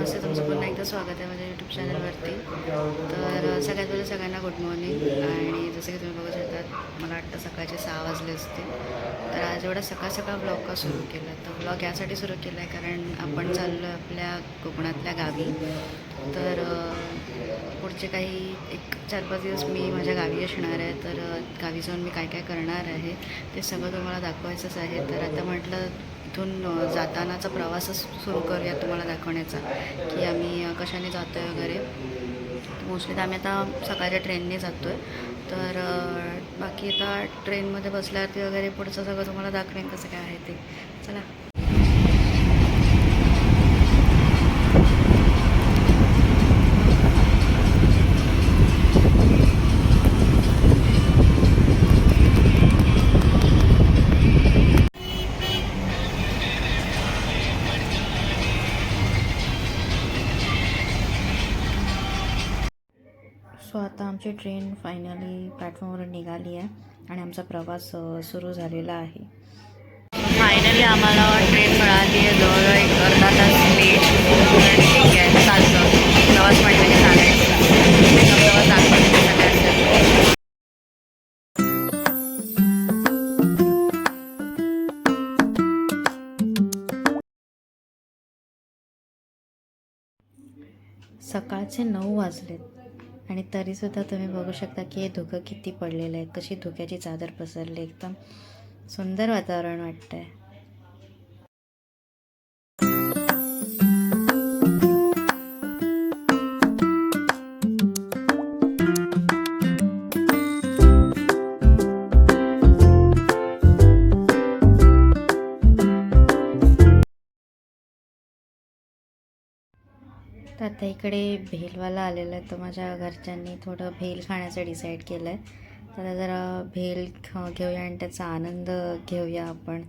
नमस्ते तुमचं पुन्हा एकदा स्वागत आहे माझ्या यूट्यूब चॅनलवरती तर सगळ्यात पहिलं सगळ्यांना गुड मॉर्निंग आणि जसं की तुम्ही बघू शकता मला वाटतं सकाळचे सहा वाजले असते तर आज एवढा सकाळ सकाळ ब्लॉग का सुरू केला? तर ब्लॉग यासाठी सुरू केला आहे कारण आपण चाललो आपल्या कोकणातल्या गावी. तर पुढचे काही एक चार पाच दिवस मी माझ्या गावी असणार आहे तर गावी जाऊन मी काय काय करणार आहे ते सगळं तुम्हाला दाखवायचंच आहे. तर आता म्हटलं इथून जातानाचा प्रवासच सुरू करूया तुम्हाला दाखवण्याचा की आम्ही कशाने जातो आहे वगैरे. मोस्टली तर आम्ही आता सकाळच्या ट्रेनने जातो आहे तर बाकी आता ट्रेनमध्ये बसल्यावरती वगैरे पुढचं सगळं तुम्हाला दाखवेन कसं काय आहे ते. चला. सो आता आमची ट्रेन फायनली प्लॅटफॉर्मवर निघाली आहे आणि आमचा प्रवास सुरू झालेला आहे. फायनली आम्हाला ट्रेन मिळाली आहे. जवळजवळ एक अर्धा तास लेट. ठीक आहे चालतं. प्रवास चालायचं. सगळ्यांना सकाळचे नऊ वाजलेत. आणि तरीसुद्धा तुम्ही बघू शकता की हे धुकं किती पडलेलं आहे. कशी धुक्याची चादर पसरली. एकदम सुंदर वातावरण वाटतं आहे तर आता इकडे भेलवाला आलेला आहे तर माझ्या घरच्यांनी थोडं भेल खाण्याचं डिसाईड केलं आहे तर जरा भेल ख- घेऊया आणि त्याचा आनंद घेऊया आपण.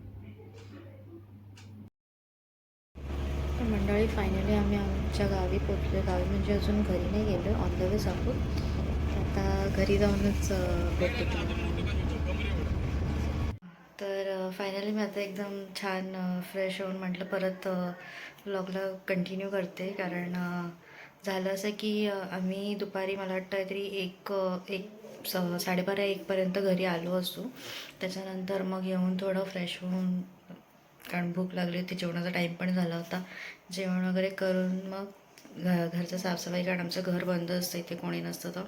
तर मंडळी फायनली आम्ही आमच्या गावी पोचलो गावी म्हणजे अजून घरी नाही गेलो. ऑन द वे आहोत आता घरी जाऊनच भेटतो तुम्हाला. फायनली मी आता एकदम छान फ्रेश होऊन म्हटलं परत ब्लॉगला कंटिन्यू करते. कारण झालं असं की आम्ही दुपारी मला वाटतं काहीतरी एक एक स साडेबारा एकपर्यंत घरी आलो असू. त्याच्यानंतर मग येऊन थोडं फ्रेश होऊन कारण भूक लागली होती जेवणाचा टाईम पण झाला होता. जेवण वगैरे करून मग घ घरचं साफसफाई कारण आमचं घर बंद असतं इथे कोणी नसतं तर.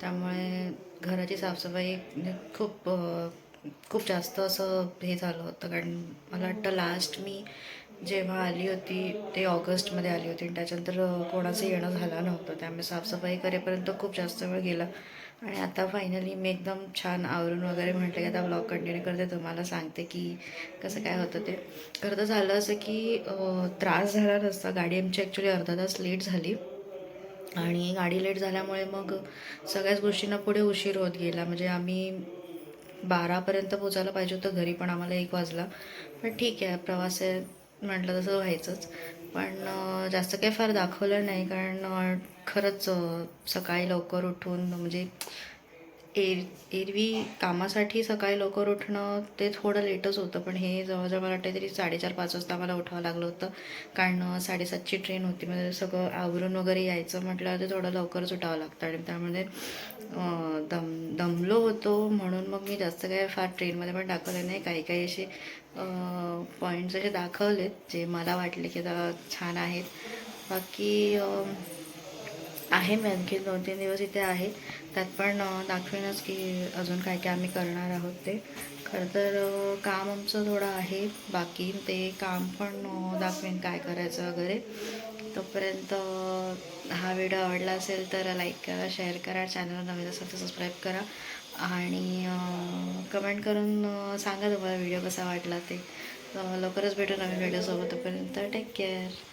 त्यामुळे घराची साफसफाई खूप खूप जास्त असं हे झालं होतं. कारण मला वाटतं लास्ट मी जेव्हा आली होती ते ऑगस्टमध्ये आली होती. आणि त्याच्यानंतर कोणाचं येणं झालं नव्हतं. त्यामुळे साफसफाई करेपर्यंत खूप जास्त वेळ गेला. आणि आता फायनली मी एकदम छान आवरून वगैरे म्हटलं की आता ब्लॉग कंटिन्यू करते. तुम्हाला सांगते की कसं काय होतं ते. खरं तर झालं असं की त्रास झाला नसता. गाडी आमची ॲक्च्युली अर्धा तास लेट झाली. आणि गाडी लेट झाल्यामुळे मग सगळ्याच गोष्टींना पुढे उशीर होत गेला. म्हणजे आम्ही बारापर्यंत पोचायला पाहिजे होतं. घरी पण आम्हाला एक वाजला. पण ठीक आहे प्रवास आहे म्हटलं तसं व्हायचंच. पण जास्त काही फार दाखवलं नाही. कारण खरंच सकाळी लवकर उठून म्हणजे एर एरवी कामासाठी सकाळी लवकर उठणं ते थोडं लेटच होतं पण हे जवळजवळ मला वाटतं तरी साडेचार पाच वाजता मला उठावं लागलं होतं. कारण साडेसातची ट्रेन होती म्हणजे सगळं आवरून वगैरे यायचं म्हटलं ते थोडं लवकरच उठावं लागतं. आणि त्यामध्ये दम दमलो होतो म्हणून मग मी जास्त काय फार ट्रेनमध्ये पण दाखवलं नाही. काही काही असे पॉईंट्स असे दाखवलेत जे मला वाटले की आता छान आहेत. बाकी आहे मी आणखी दोन तीन दिवस इथे आहे. त्यात पण दाखवेनच की अजून काय काय आम्ही करणार आहोत ते. खरं तर काम आमचं थोडं आहे. बाकी ते काम पण दाखवेन काय करायचं वगैरे. तोपर्यंत हा व्हिडिओ आवडला असेल तर लाईक करा शेअर करा चॅनल नवीन असेल तर सबस्क्राईब करा. आणि कमेंट करून सांगा तुम्हाला व्हिडिओ कसा वाटला ते. लवकरच भेटू नवीन व्हिडिओसोबत. तोपर्यंत टेक केअर